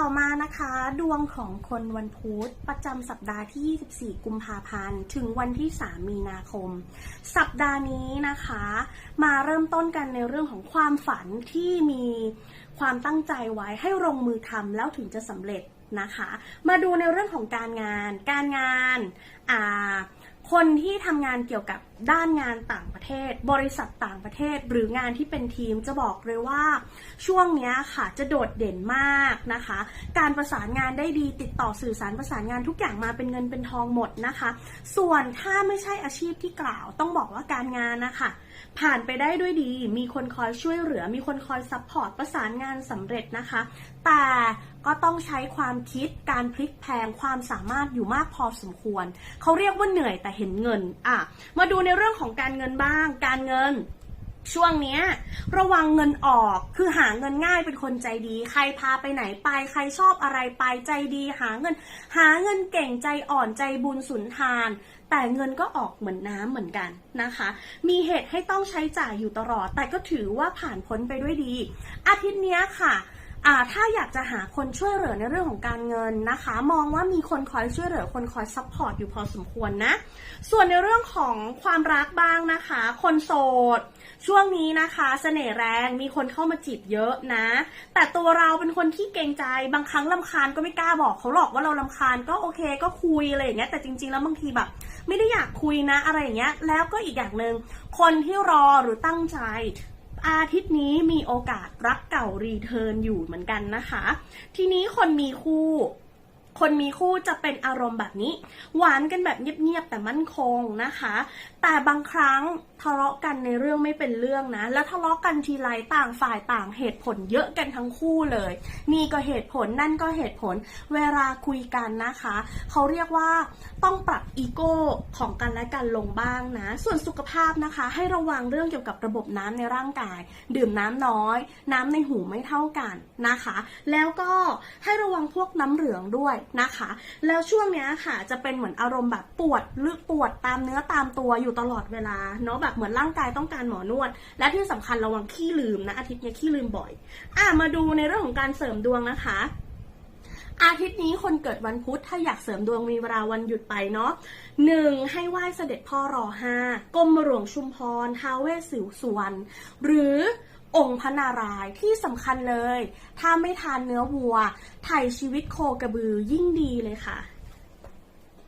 ต่อมานะคะ ดวงของคนวันพุธประจำสัปดาห์ที่ 24 กุมภาพันธ์ ถึงวันที่ 3 มีนาคม สัปดาห์นี้นะคะ มาเริ่มต้นกันในเรื่องของความฝันที่มีความตั้งใจไว้ให้ลงมือทำแล้วถึงจะสำเร็จนะคะ มาดูในเรื่องของการงาน การงานอ่า คนที่ทำงานเกี่ยวกับด้านงานต่างประเทศ บริษัทต่างประเทศ หรืองานที่เป็นทีมจะบอกเลยว่า ช่วงนี้ค่ะจะโดดเด่นมากนะคะ การประสานงานได้ดีติดต่อสื่อสารประสานงานทุกอย่างมาเป็นเงินเป็นทองหมดนะคะ ส่วนถ้าไม่ใช่อาชีพที่กล่าว ต้องบอกว่าการงานนะคะผ่านไปได้ด้วยดี มีคนคอยช่วยเหลือ มีคนคอยซัพพอร์ตประสานงานสำเร็จนะคะ แต่ก็ต้องใช้ความคิดการพลิกแพลงความสามารถอยู่มากพอสมควร เขาเรียกว่าเหนื่อยแต่เห็นเงิน อะ มาดูในเรื่องของการเงินบ้าง การเงินช่วงเนี้ยระวังเงินออกคือหาเงินง่ายเป็นคนใจดี ใครพาไปไหนไป ใครชอบอะไรไปใจดี หาเงิน หาเงินเก่งใจอ่อนใจบุญสุนทาน แต่เงินก็ออกเหมือนน้ำเหมือนกันนะคะ มีเหตุให้ต้องใช้จ่ายอยู่ตลอด แต่ก็ถือว่าผ่านพ้นไปด้วยดี อาทิตย์นี้ค่ะ ถ้าอยากจะหาคนช่วยเหลือในเรื่องของการเงินนะคะ มองว่ามีคนคอยช่วยเหลือคนคอยซัพพอร์ตอยู่พอสมควรนะ ส่วนในเรื่องของความรักบ้างนะคะ คนโสด ช่วงนี้นะคะ เสน่ห์แรงมีคนเข้ามาจีบเยอะนะ แต่ตัวเราเป็นคนที่เกรงใจบางครั้งลำคาญก็ไม่กล้าบอกเขาหรอกว่าเราลำคาญก็โอเคก็คุยอะไรอย่างเงี้ยแต่จริง ๆ แล้วบางทีแบบไม่ได้อยากคุยนะอะไรอย่างเงี้ยแล้วก็อีกอย่างหนึ่งคนที่รอหรือตั้งใจ อาทิตย์นี้มีโอกาสรักเก่ารีเทิร์นอยู่เหมือนกันนะคะ ทีนี้คนมีคู่ คนมีคู่จะเป็นอารมณ์แบบนี้ หวานกันแบบเงียบๆแต่มั่นคงนะคะ แต่บางครั้งทะเลาะกันในเรื่องไม่เป็นเรื่องนะ แล้วทะเลาะกันทีไรต่างฝ่ายต่างเหตุผลเยอะกันทั้งคู่เลย นี่ก็เหตุผลนั่นก็เหตุผล เวลาคุยกันนะคะ เขาเรียกว่าต้องปรับอีโก้ของกันและกันลงบ้างนะ ส่วนสุขภาพนะคะ ให้ระวังเรื่องเกี่ยวกับระบบน้ำในร่างกาย ดื่มน้ำน้อย น้ำในหูไม่เท่ากันนะคะ แล้วก็ให้ระวังพวกน้ำเหลืองด้วยนะคะ แล้วช่วงเนี้ยค่ะ จะเป็นเหมือนอารมณ์แบบปวดหรือปวดตามเนื้อตามตัวอยู่ตลอดเวลาเนาะแบบเหมือนร่างกายต้องการหมอนวด และที่สำคัญระวังขี้ลืมนะอาทิตย์นี้ขี้ลืมบ่อย อะมาดูในเรื่องของการเสริมดวงนะคะอาทิตย์นี้คนเกิดวันพุธถ้าอยากเสริมดวงมีเวลาวันหยุดไปเนาะหนึ่งให้ไหว้เสด็จพ่อรอห้ากรมหลวงชุมพรท้าเวสสิวสวรรณหรือ องค์พระนารายณ์ที่สำคัญเลย ถ้าไม่ทานเนื้อวัว ไถ่ชีวิตโคกระบือยิ่งดีเลยค่ะ